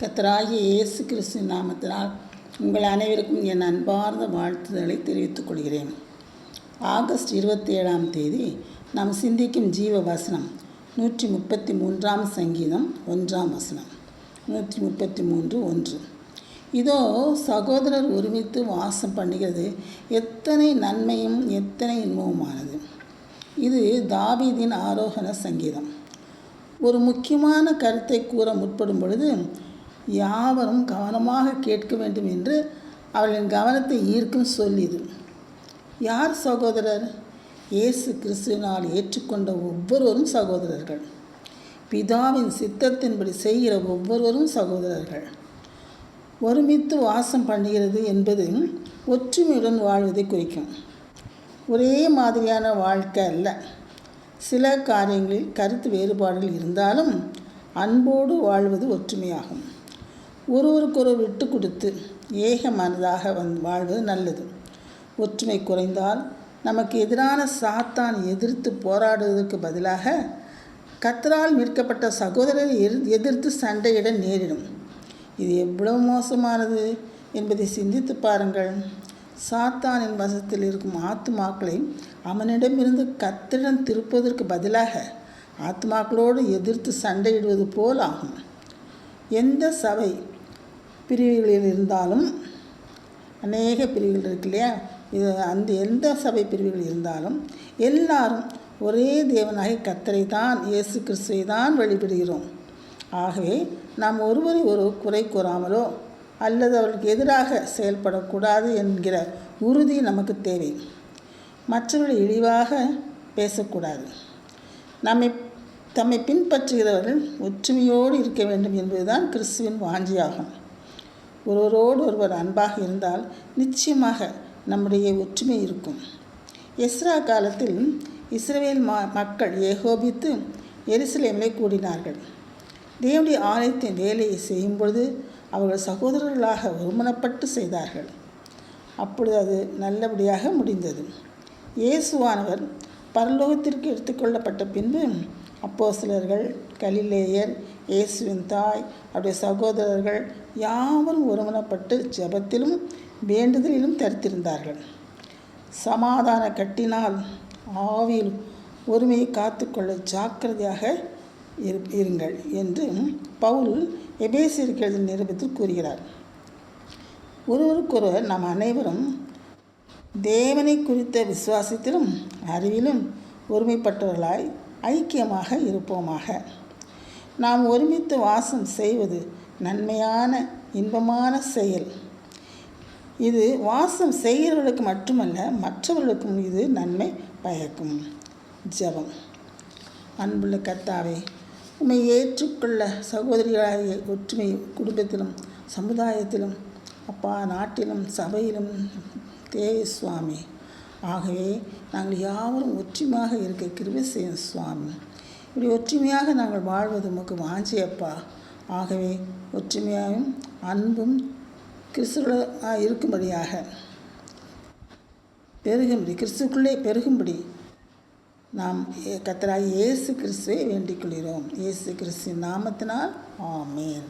கத்தராகிய இயேசு கிறிஸ்து நாமத்தினால் உங்கள் அனைவருக்கும் என் அன்பார்ந்த வாழ்த்துதலை தெரிவித்துக் கொள்கிறேன். ஆகஸ்ட் இருபத்தி ஏழாம் தேதி நாம் சிந்திக்கும் ஜீவ வசனம் நூற்றி முப்பத்தி மூன்றாம் சங்கீதம் ஒன்றாம் வசனம் நூற்றி முப்பத்தி மூன்று ஒன்று. இதோ சகோதரர் ஒருமித்து வாசம் பண்ணுகிறது எத்தனை நன்மையும் எத்தனை இன்பமுமானது. இது தாவீதின் ஆரோகண சங்கீதம். ஒரு முக்கியமான கருத்தை கூற முற்படும் பொழுது யாவரும் கவனமாக கேட்க வேண்டும் என்று அவர்களின் கவனத்தை ஈர்க்கும் சொல் இது. யார் சகோதரர்? இயேசு கிறிஸ்துவினால் ஏற்றுக்கொண்ட ஒவ்வொருவரும் சகோதரர்கள். பிதாவின் சித்தத்தின்படி செய்கிற ஒவ்வொருவரும் சகோதரர்கள். ஒருமித்து வாசம் பண்ணுகிறது என்பது ஒற்றுமையுடன் வாழ்வதை குறிக்கும். ஒரே மாதிரியான வாழ்க்கை அல்ல. சில காரியங்களில் கருத்து வேறுபாடுகள் இருந்தாலும் அன்போடு வாழ்வது ஒற்றுமையாகும். ஒருவருக்கொருவர் விட்டு கொடுத்து ஏக மனதாக வந் வாழ்வது நல்லது. ஒற்றுமை குறைந்தால் நமக்கு எதிரான சாத்தான் எதிர்த்து போராடுவதற்கு பதிலாக கத்தரால் மீட்கப்பட்ட சகோதரரை எதிர் எதிர்த்து சண்டையிட நேரிடும். இது எவ்வளவு மோசமானது என்பதை சிந்தித்து பாருங்கள். சாத்தானின் வசத்தில் இருக்கும் ஆத்துமாக்களை அவனிடமிருந்து கத்திடம் திருப்பதற்கு பதிலாக ஆத்மாக்களோடு எதிர்த்து சண்டையிடுவது போல் ஆகும் எந்த சபை பிரிவுகளில் இருந்தாலும் அநேக பிரிவுகள் இருக்கு இல்லையா? இது அந்த எந்த சபை பிரிவுகள் இருந்தாலும் எல்லாரும் ஒரே தேவனாகி கத்தரை தான் இயேசு கிறிஸ்துவை தான் வழிபடுகிறோம். ஆகவே நாம் ஒருவரை ஒரு குறை கூறாமலோ அல்லது அவருக்கு எதிராக செயல்படக்கூடாது என்கிற உறுதி நமக்கு தேவை. மற்றவர்களை இழிவாக பேசக்கூடாது. நம்மை தம்மை பின்பற்றுகிறவர்கள் ஒற்றுமையோடு இருக்க வேண்டும் என்பதுதான் கிறிஸ்துவின் வாஞ்சியாகும். ஒருவரோடு ஒருவர் அன்பாக இருந்தால் நிச்சயமாக நம்முடைய ஒற்றுமை இருக்கும். எஸ்ரா காலத்தில் இஸ்ரேல் மக்கள் ஏகோபித்து எருசலேமிலே கூடினார்கள். தேவனுடைய ஆலயத்தின் வேலையை செய்யும் பொழுது அவர்கள் சகோதரர்களாக ஒருமனப்பட்டு செய்தார்கள். அப்பொழுது அது நல்லபடியாக முடிந்தது. இயேசுவானவர் பரலோகத்திற்கு எடுத்துக்கொள்ளப்பட்ட பின்பு அப்போ சிலர்கள் கலிலேயர் இயேசுவின் தாய் அவருடைய சகோதரர்கள் யாவரும் ஒருமனப்பட்டு ஜபத்திலும் வேண்டுதலிலும் தரித்திருந்தார்கள். சமாதான கட்டினால் ஆவியில் ஒருமையை காத்துக்கொள்ள ஜாக்கிரதையாக இரு இருங்கள் என்று பவுல் எபேசியருக்கு எழுதிய நிருபத்தில் கூறுகிறார். ஒருவருக்கொருவர் நாம் அனைவரும் தேவனை குறித்த விசுவாசத்திலும் அறிவிலும் ஒருமைப்பட்டவர்களாய் ஐக்கியமாக இருப்போமாக. நாம் ஒருமித்து வாசம் செய்வது நன்மையான இன்பமான செயல். இது வாசம் செய்கிறவர்களுக்கு மட்டுமல்ல மற்றவர்களுக்கும் இது நன்மை பயக்கும். ஜபம். அன்புள்ள கர்த்தாவே உண்மை ஏற்றுக்கொள்ள சகோதரிகளாகிய ஒற்றுமை குடும்பத்திலும் சமுதாயத்திலும் அப்பா நாட்டிலும் சபையிலும் தேவை சுவாமி. ஆகவே நாங்கள் யாவரும் ஒற்றுமையாக இருக்க கிருபை செய்யும் சுவாமி. இப்படி ஒற்றுமையாக நாங்கள் வாழ்வது உமக்கு வாஞ்சியப்பா. ஆகவே ஒற்றுமையாகவும் அன்பும் கிறிஸ்துவாக இருக்கும்படியாக. பெருகும்படி கிறிஸ்துக்குள்ளே பெருகும்படி நாம் கத்தராய் இயேசு கிறிஸ்துவை வேண்டிக் கொள்கிறோம். இயேசு கிறிஸ்துவின் நாமத்தினால் ஆமேன்.